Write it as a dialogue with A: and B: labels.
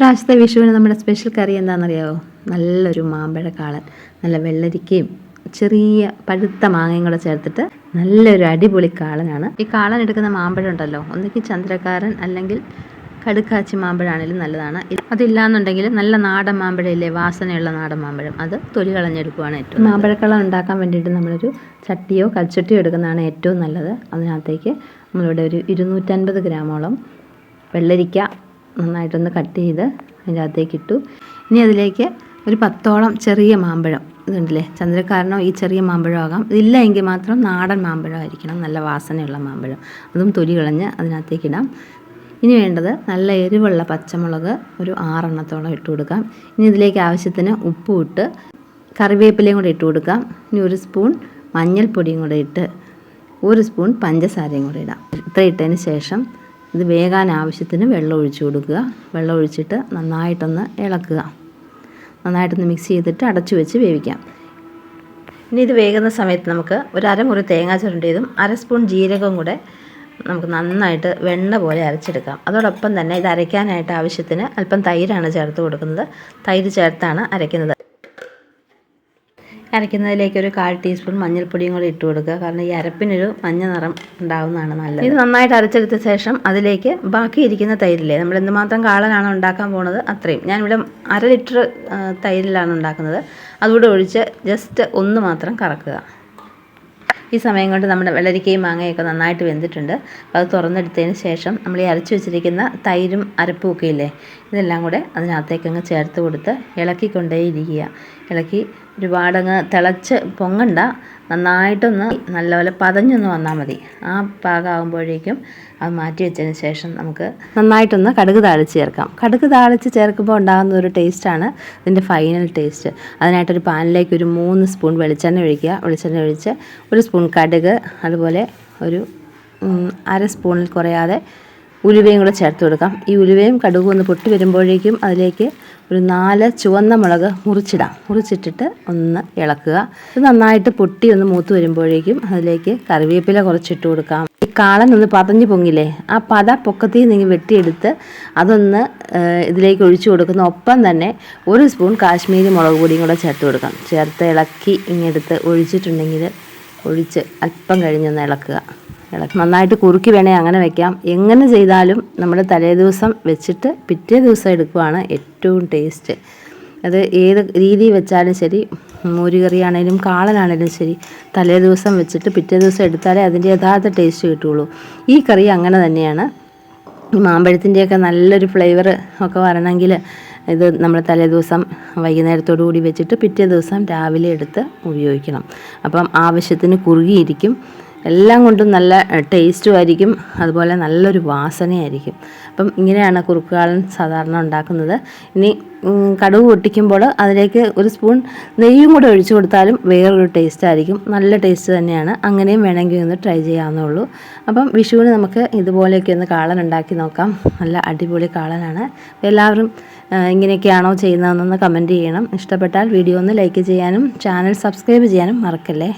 A: ഇപ്രാവശ്യത്തെ വിഷുവിന് നമ്മുടെ സ്പെഷ്യൽ കറി എന്താണെന്നറിയാവോ? നല്ലൊരു മാമ്പഴക്കാളൻ നല്ല വെള്ളരിക്കയും ചെറിയ പഴുത്ത മാങ്ങയും കൂടെ ചേർത്തിട്ട് നല്ലൊരു അടിപൊളി കാളനാണ്. ഈ കാളൻ എടുക്കുന്ന മാമ്പഴം ഉണ്ടല്ലോ ഒന്നുകിൽ ചന്ദ്രക്കാരൻ അല്ലെങ്കിൽ കടുക്കാച്ചി മാമ്പഴമാണെങ്കിലും നല്ലതാണ്. അതില്ലാന്നുണ്ടെങ്കിൽ നല്ല നാടൻ മാമ്പഴമില്ലേ വാസനയുള്ള നാടൻ മാമ്പഴം അത് തൊലി കളഞ്ഞെടുക്കുകയാണ് ഏറ്റവും മാമ്പഴക്കളം ഉണ്ടാക്കാൻ വേണ്ടിയിട്ട് നമ്മളൊരു ചട്ടിയോ കൽച്ചട്ടിയോ എടുക്കുന്നതാണ് ഏറ്റവും നല്ലത്. അതിനകത്തേക്ക് നമ്മളിവിടെ ഒരു ഇരുന്നൂറ്റൻപത് ഗ്രാമോളം വെള്ളരിക്ക നന്നായിട്ടൊന്ന് കട്ട് ചെയ്ത് അതിന്റെ അകത്തേക്ക് ഇട്ടു ഇനി അതിലേക്ക് ഒരു പത്തോളം ചെറിയ മാമ്പഴം. ഇതുണ്ടല്ലേ? ചന്ദ്രക്കാരനോ ഈ ചെറിയ മാമ്പഴം ആകാം. ഇതില്ല എങ്കിൽ മാത്രം നാടൻ മാമ്പഴം ആയിരിക്കണം നല്ല വാസനയുള്ള മാമ്പഴം. അതും തൊലി കളഞ്ഞ് അതിനകത്തേക്ക് ഇടാം ഇനി വേണ്ടത് നല്ല എരിവുള്ള പച്ചമുളക് ഒരു ആറെണ്ണത്തോളം ഇട്ട് കൊടുക്കാം. ഇനി ഇതിലേക്ക് ആവശ്യത്തിന് ഉപ്പും ഇട്ട് കറിവേപ്പിലയും കൂടെ ഇട്ട് കൊടുക്കാം. ഇനി ഒരു സ്പൂൺ മഞ്ഞൾപ്പൊടിയും കൂടെ ഇട്ട് ഒരു സ്പൂൺ പഞ്ചസാരയും കൂടെ ഇടാം. ഇത്ര ഇട്ടതിന് ശേഷം ഇത് വേകാൻ ആവശ്യത്തിന് വെള്ളം ഒഴിച്ചു കൊടുക്കുക. വെള്ളം ഒഴിച്ചിട്ട് നന്നായിട്ടൊന്ന് ഇളക്കുക. നന്നായിട്ടൊന്ന് മിക്സ് ചെയ്തിട്ട് അടച്ചു വെച്ച് വേവിക്കാം. ഇനി ഇത് വേകുന്ന സമയത്ത് നമുക്ക് ഒരു അരമുറി തേങ്ങാ ചുരണ്ടിയതും അര സ്പൂൺ ജീരകവും കൂടെ നമുക്ക് നന്നായിട്ട് വെണ്ണ പോലെ അരച്ചെടുക്കാം. അതോടൊപ്പം തന്നെ ഇത് അരയ്ക്കാനായിട്ട് ആവശ്യത്തിന് അല്പം തൈരാണ് ചേർത്ത് കൊടുക്കുന്നത്. തൈര് ചേർത്താണ് അരയ്ക്കുന്നത്. അരയ്ക്കുന്നതിലേക്ക് ഒരു കാൽ ടീസ്പൂൺ മഞ്ഞൾപ്പൊടിയും കൂടി ഇട്ട് കൊടുക്കുക. കാരണം ഈ അരപ്പിനൊരു മഞ്ഞ നിറം ഉണ്ടാവുന്നതാണ് നല്ലത്. ഇത് നന്നായിട്ട് അരച്ചെടുത്ത ശേഷം അതിലേക്ക് ബാക്കി ഇരിക്കുന്ന തൈരില്ലേ നമ്മൾ എന്തുമാത്രം കാളനാണ് ഉണ്ടാക്കാൻ പോണത് അത്രയും. ഞാനിവിടെ അര ലിറ്റർ തൈരിലാണ് ഉണ്ടാക്കുന്നത്. അതുകൂടെ ഒഴിച്ച് ജസ്റ്റ് ഒന്ന് മാത്രം കറക്കുക. ഈ സമയം കൊണ്ട് നമ്മുടെ വെള്ളരിക്കയും മാങ്ങയൊക്കെ നന്നായിട്ട് വെന്തിട്ടുണ്ട്. അപ്പോൾ അത് തുറന്നെടുത്തതിന് ശേഷം നമ്മൾ ഈ അരച്ചു വെച്ചിരിക്കുന്ന തൈരും അരപ്പും ഒക്കെ ഇല്ലേ ഇതെല്ലാം കൂടെ അതിനകത്തേക്കങ്ങ് ചേർത്ത് കൊടുത്ത് ഇളക്കിക്കൊണ്ടേയിരിക്കുക. ഇളക്കി ഒരുപാടങ്ങ് തിളച്ച് പൊങ്ങണ്ട. നന്നായിട്ടൊന്ന് നല്ലപോലെ പതഞ്ഞൊന്ന് വന്നാൽ മതി. ആ പാകമാകുമ്പോഴേക്കും അത് മാറ്റി വെച്ചതിന് ശേഷം നമുക്ക് നന്നായിട്ടൊന്ന് കടുക് താളിച്ച് ചേർക്കാം. കടുക് താളിച്ച് ചേർക്കുമ്പോൾ ഉണ്ടാകുന്ന ഒരു ടേസ്റ്റാണ് ഇതിന്റെ ഫൈനൽ ടേസ്റ്റ്. അതിനായിട്ടൊരു പാനിലേക്ക് ഒരു മൂന്ന് സ്പൂൺ വെളിച്ചെണ്ണ ഒഴിക്കുക. വെളിച്ചെണ്ണ ഒഴിച്ച് ഒരു സ്പൂൺ കടുക് അതുപോലെ ഒരു അര സ്പൂണിൽ കുറയാതെ ഉലുവയും കൂടെ ചേർത്ത് കൊടുക്കാം. ഈ ഉലുവയും കടുകും ഒന്ന് പൊട്ടി വരുമ്പോഴേക്കും അതിലേക്ക് ഒരു നാല് ചുവന്ന മുളക് മുറിച്ചിടാം. മുറിച്ചിട്ടിട്ട് ഒന്ന് ഇളക്കുക. ഇത് നന്നായിട്ട് പൊട്ടി ഒന്ന് മൂത്ത് വരുമ്പോഴേക്കും അതിലേക്ക് കറിവേപ്പില കുറച്ചിട്ട് കൊടുക്കാം. ഈ കാളൻ ഒന്ന് പതഞ്ഞു പൊങ്ങില്ലേ? ആ പത പൊക്കത്തിൽ നിന്ന് വെട്ടിയെടുത്ത് അതൊന്ന് ഇതിലേക്ക് ഒഴിച്ചു കൊടുക്കുന്ന ഒപ്പം തന്നെ ഒരു സ്പൂൺ കാശ്മീരി മുളക് പൊടിയും കൂടെ ചേർത്ത് കൊടുക്കാം. ചേർത്ത് ഇളക്കി ഇങ്ങെടുത്ത് ഒഴിച്ചിട്ടുണ്ടെങ്കിൽ ഒഴിച്ച് അല്പം കഴിഞ്ഞൊന്ന് ഇളക്കുക. ഇളക്കി നന്നായിട്ട് കുറുക്കി വേണേൽ അങ്ങനെ വെക്കാം. എങ്ങനെ ചെയ്താലും നമ്മൾ തലേ ദിവസം വെച്ചിട്ട് പിറ്റേ ദിവസം എടുക്കുവാണ് ഏറ്റവും ടേസ്റ്റ്. അത് ഏത് രീതി വെച്ചാലും ശരി മോരുകറിയാണേലും കാളനാണേലും ശരി തലേ ദിവസം വെച്ചിട്ട് പിറ്റേ ദിവസം എടുത്താലേ അതിന്റെ യഥാർത്ഥ ടേസ്റ്റ് കിട്ടുള്ളൂ. ഈ കറി അങ്ങനെ തന്നെയാണ്. ഈ മാമ്പഴത്തിന്റെയൊക്കെ നല്ലൊരു ഫ്ലേവർ ഒക്കെ വരണമെങ്കിൽ ഇത് നമ്മൾ തലേ ദിവസം വൈകുന്നേരത്തോടു കൂടി വെച്ചിട്ട് പിറ്റേ ദിവസം രാവിലെ എടുത്ത് ഉപയോഗിക്കണം. അപ്പം ആവശ്യത്തിന് കുറുകിയിരിക്കും. എല്ലാം കൊണ്ടും നല്ല ടേസ്റ്റും ആയിരിക്കും. അതുപോലെ നല്ലൊരു വാസനയായിരിക്കും. അപ്പം ഇങ്ങനെയാണ് കുറുക്കുകാളൻ സാധാരണ ഉണ്ടാക്കുന്നത്. ഇനി കടുക് പൊട്ടിക്കുമ്പോൾ അതിലേക്ക് ഒരു സ്പൂൺ നെയ്യും കൂടെ ഒഴിച്ചു കൊടുത്താലും വേറൊരു ടേസ്റ്റ് ആയിരിക്കും. നല്ല ടേസ്റ്റ് തന്നെയാണ്. അങ്ങനെയും വേണമെങ്കിൽ ഒന്ന് ട്രൈ ചെയ്യാവുന്നുള്ളൂ അപ്പം വിഷുവിന് നമുക്ക് ഇതുപോലെയൊക്കെ ഒന്ന് കാളൻ ഉണ്ടാക്കി നോക്കാം. നല്ല അടിപൊളി കാളനാണ്. എല്ലാവരും ഇങ്ങനെയൊക്കെയാണോ ചെയ്യുന്നതെന്നൊന്ന് കമന്റ് ചെയ്യണം. ഇഷ്ടപ്പെട്ടാൽ വീഡിയോ ഒന്ന് ലൈക്ക് ചെയ്യാനും ചാനൽ സബ്സ്ക്രൈബ് ചെയ്യാനും മറക്കല്ലേ?